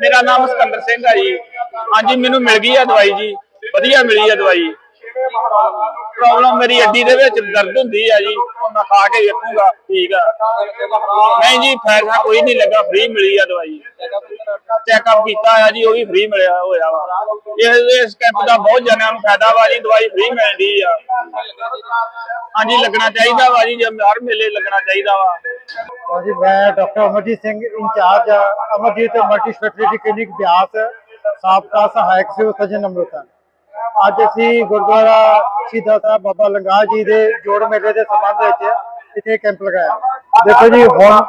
ਮੇਰਾ ਨਾਮ ਸਿਕੰਦਰ ਸਿੰਘ ਆ ਜੀ। ਹਾਂਜੀ, ਮੈਨੂੰ ਮਿਲ ਗਈ ਆ ਦਵਾਈ ਜੀ। ਵਧੀਆ ਮਿਲੀ ਆ ਦਵਾਈ। ਪ੍ਰੋਬਲਮ ਮੇਰੀ ਅੱਡੀ ਦੇ ਵਿੱਚ ਦਰਦ ਹੁੰਦੀ ਆ ਜੀ। ਉਹ ਮੈਂ ਖਾ ਕੇ ਵੇਖੂਗਾ, ਠੀਕ ਆ। ਨਹੀਂ ਜੀ ਫੈਸਲਾ ਕੋਈ ਨਹੀਂ ਲੱਗਾ ਫ੍ਰੀ ਮਿਲੀ ਆ ਦਵਾਈ। ਚੈੱਕਅਪ ਕੀਤਾ ਆ ਜੀ, ਉਹ ਵੀ ਫ੍ਰੀ ਮਿਲਿਆ ਹੋਇਆ ਵਾ। ਇਸ ਇਸ ਕੈਂਪ ਦਾ ਬਹੁਤ ਜਨਿਆਂ ਨੂੰ ਫਾਇਦਾ ਵਾ ਜੀ, ਦਵਾਈ ਫ੍ਰੀ ਮਿਲਦੀ ਆ। ਹਾਂਜੀ, ਲੱਗਣਾ ਚਾਹੀਦਾ ਵਾ ਜੀ ਹਰ ਮੇਲੇ ਲੱਗਣਾ ਚਾਹੀਦਾ ਵਾ। ਹਾਂਜੀ ਮੈਂ doctor Amarjit Singh incharge Amarjit multi speciality clinic Beas, ਸਾਬਕਾ ਸਹਾਇਕ ਸਿਵਲ ਸਰਜਨ ਅੰਮ੍ਰਿਤਸਰ। ਅੱਜ ਅਸੀਂ ਗੁਰਦੁਆਰਾ ਸ਼ਹੀਦਾਂ ਸਾਹਿਬ ਬਾਬਾ ਲੰਗਾ ਜੀ ਦੇ ਜੋੜ ਮੇਲੇ ਦੇ ਸੰਬੰਧ ਵਿੱਚ ਇੱਥੇ ਕੈਂਪ ਲਗਾਇਆ। ਦੇਖੋ ਜੀ, ਹੁਣ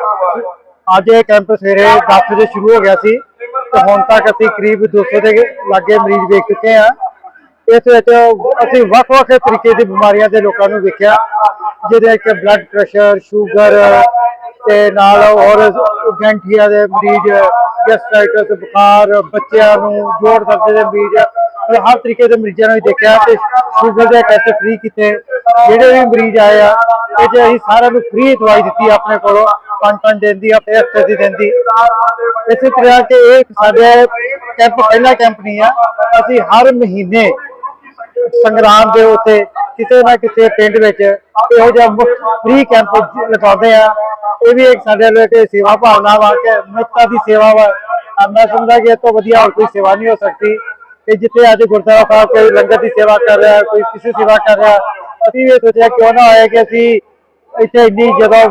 ਅੱਜ ਇਹ ਕੈਂਪ ਸਵੇਰੇ 10 ਵਜੇ ਸ਼ੁਰੂ ਹੋ ਗਿਆ ਸੀ। ਤੇ ਹੁਣ ਤੱਕ ਅਸੀਂ ਕਰੀਬ 200 ਦੇ ਲਾਗੇ ਮਰੀਜ਼ ਵੇਖ ਚੁੱਕੇ ਆ ਇਸ ਵਿੱਚ ਅਸੀਂ ਵੱਖ-ਵੱਖ ਤਰੀਕੇ ਦੀ ਬਿਮਾਰੀਆਂ ਦੇ ਲੋਕਾਂ ਨੂੰ ਵੇਖਿਆ। ਜਿਹਦੇ ਵਿੱਚ ਬਲੱਡ ਪ੍ਰੈਸ਼ਰ ਸ਼ੂਗਰ ਤੇ ਨਾਲ ਹੋਰ ਗੈਂਠੀਆ ਦੇ ਮਰੀਜ਼ ਗੈਸਟ੍ਰਾਈਟਸ ਬੁਖਾਰ, ਬੱਚਿਆਂ ਨੂੰ ਜੋੜ ਦਰਦ ਦੇ ਮਰੀਜ਼ ਹਰ ਤਰੀਕੇ ਦੇ ਮਰੀਜ਼ਾਂ ਨੂੰ ਵੀ ਦੇਖਿਆ ਤੇ ਸ਼ੂਗਰ ਦੇ ਟੈਸਟ ਫ੍ਰੀ ਕੀਤੇ। ਜਿਹੜੇ ਵੀ ਮਰੀਜ਼ ਆਏ ਆ, ਇਹ 'ਚ ਅਸੀਂ ਸਾਰਿਆਂ ਨੂੰ ਫ੍ਰੀ ਦਵਾਈ ਦਿੱਤੀ ਆਪਣੇ ਕੋਲੋਂ ਪੰਜ ਪੰਜ ਦਿਨ ਦੀ ਆਪਣੇ ਹਫ਼ਤੇ ਇਸੇ ਤਰ੍ਹਾਂ ਕਿ ਇਹ ਸਾਡੇ ਕੈਂਪ ਪਹਿਲਾ ਕੈਂਪ ਨਹੀਂ ਆ। ਅਸੀਂ ਹਰ ਮਹੀਨੇ ਸੰਗਰਾਮ ਦੇ ਉੱਤੇ ਕਿਸੇ ਨਾ ਕਿਸੇ ਪਿੰਡ ਵਿੱਚ ਇਹੋ ਜਿਹਾ ਫ੍ਰੀ ਕੈਂਪ ਲਗਾਉਂਦੇ ਆ। ਇਹ ਵੀ ਇੱਕ ਸਾਡੇ ਲਈ ਇੱਕ ਸੇਵਾ ਭਾਵਨਾ ਵਾ ਕਿ ਮੁਕਤਾ ਦੀ ਸੇਵਾ ਵਾ। ਅਹ ਮੈਂ ਸਮਝਦਾ ਕਿ ਇਹ ਤੋਂ ਵਧੀਆ ਹੋਰ ਕੋਈ ਸੇਵਾ ਨਹੀਂ ਹੋ ਸਕਦੀ। ਕਿ ਜਿੱਥੇ ਅੱਜ ਗੁਰਦੁਆਰਾ ਸਾਹਿਬ ਕੋਈ ਲੰਗਰ ਦੀ ਸੇਵਾ ਕਰ ਰਿਹਾ, ਕੋਈ ਕਿਸੇ ਸੇਵਾ ਕਰ ਰਿਹਾ, ਅਸੀਂ ਵੀ ਇਹ ਸੋਚਿਆ ਕਿਉਂ ਨਾ ਹੋਏ ਕਿ ਅਸੀਂ ਇੱਥੇ ਇੰਨੀ ਜਦੋਂ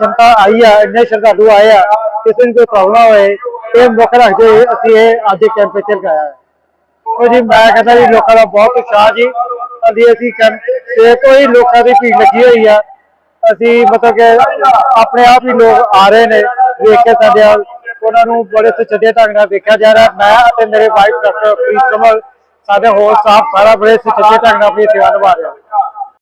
ਜਨਤਾ ਆਈ ਆ, ਇੰਨੇ ਸ਼ਰਧਾਲੂ ਆਏ ਆ, ਕਿਸੇ ਨੂੰ ਕੋਈ ਪ੍ਰੋਬਲਮ ਹੋਏ, ਇਹ ਮੁੱਖ ਰੱਖਦੇ ਹੋਏ ਅਸੀਂ ਇਹ ਅੱਜ ਕੈਂਪ ਇੱਥੇ ਲਗਾਇਆ ਹੈ। ਉਹ ਜੀ, ਮੈਂ ਕਹਿੰਦਾ ਜੀ, ਲੋਕਾਂ ਦਾ ਬਹੁਤ ਉਤਸ਼ਾਹ ਜੀ। ਅਸੀਂ ਅਸੀਂ ਕੈਂਪ ਤੇ ਕੋਈ ਲੋਕਾਂ ਦੀ ਭੀੜ ਲੱਗੀ ਹੋਈ ਆ, ਅਸੀਂ ਮਤਲਬ ਕਿ ਆਪਣੇ ਆਪ ਹੀ ਲੋਕ ਆ ਰਹੇ ਨੇ, ਵੇਖ ਕੇ ਸਾਡੇ ਵੱਲ ਉਹਨਾਂ ਨੂੰ ਬੜੇ ਸੁਚੱਜੇ ਢੰਗ ਨਾਲ ਦੇਖਿਆ ਜਾ ਰਿਹਾ। ਮੈਂ ਅਤੇ ਮੇਰੇ ਵਾਈਫ ਡਾਕਟਰ ਪ੍ਰੀਤ ਕਮਲ ਸਾਡੇ ਹੋਰ ਸਟਾਫ ਸਾਰਾ ਬੜੇ ਸੁਚੱਜੇ ਢੰਗ ਨਾਲ ਆਪਣੀ ਸੇਵਾ ਨਿਭਾ ਰਿਹਾ